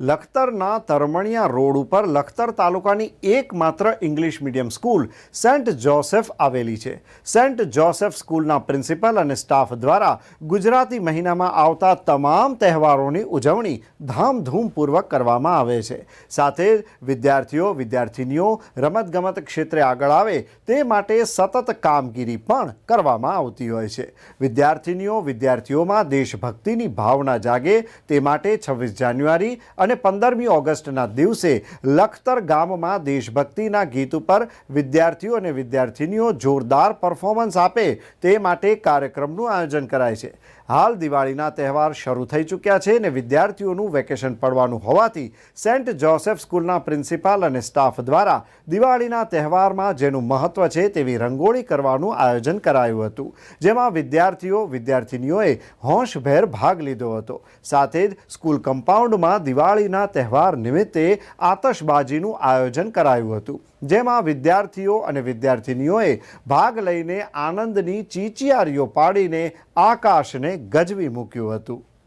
લખતરના તરમણિયા road ઉપર લખતર તાલુકાની એકમાત્ર English medium school saint Joseph આવેલી છે. સેન્ટ જોસેફ સ્કૂલના પ્રિન્સિપલ અને સ્ટાફ દ્વારા ગુજરાતી મહિનામાં આવતા તમામ તહેવારોની ઉજવણી ધામધૂમપૂર્વક કરવામાં આવે છે. સાથે વિદ્યાર્થીઓ, વિદ્યાર્થિનીઓ રમતગમત ક્ષેત્રે આગળ આવે તે માટે સતત કામગીરી પણ કરવામાં આવતી હોય છે. વિદ્યાર્થિનીઓ વિદ્યાર્થીઓમાં દેશભક્તિની ભાવના જાગે તે માટે છવ્વીસ જાન્યુઆરી અને પંદરમી ઓગસ્ટના દિવસે લખતર ગામમાં દેશભક્તિના ગીત ઉપર વિદ્યાર્થીઓ અને વિદ્યાર્થિનીઓ જોરદાર પરફોર્મન્સ આપે તે માટે કાર્યક્રમનું આયોજન કરાય છે. હાલ દિવાળીના તહેવાર શરૂ થઈ ચૂક્યા છે અને વિદ્યાર્થીઓનું વેકેશન પડવાનું હોવાથી સેન્ટ જોસેફ સ્કૂલના પ્રિન્સિપાલ અને સ્ટાફ દ્વારા દિવાળીના તહેવારમાં જેનું મહત્વ છે તેવી રંગોળી કરવાનું આયોજન કરાયું હતું, જેમાં વિદ્યાર્થીઓ વિદ્યાર્થિનીઓએ હોંશભેર ભાગ લીધો હતો. સાથે જ સ્કૂલ કમ્પાઉન્ડમાં દિવાળીના તહેવાર નિમિત્તે આતશબાજીનું આયોજન કરાયું હતું, જેમાં વિદ્યાર્થીઓ અને વિદ્યાર્થિનીઓએ ભાગ લઈને આનંદની ચીચિયારીઓ પાડીને આકાશને ગજવી મૂક્યું હતું.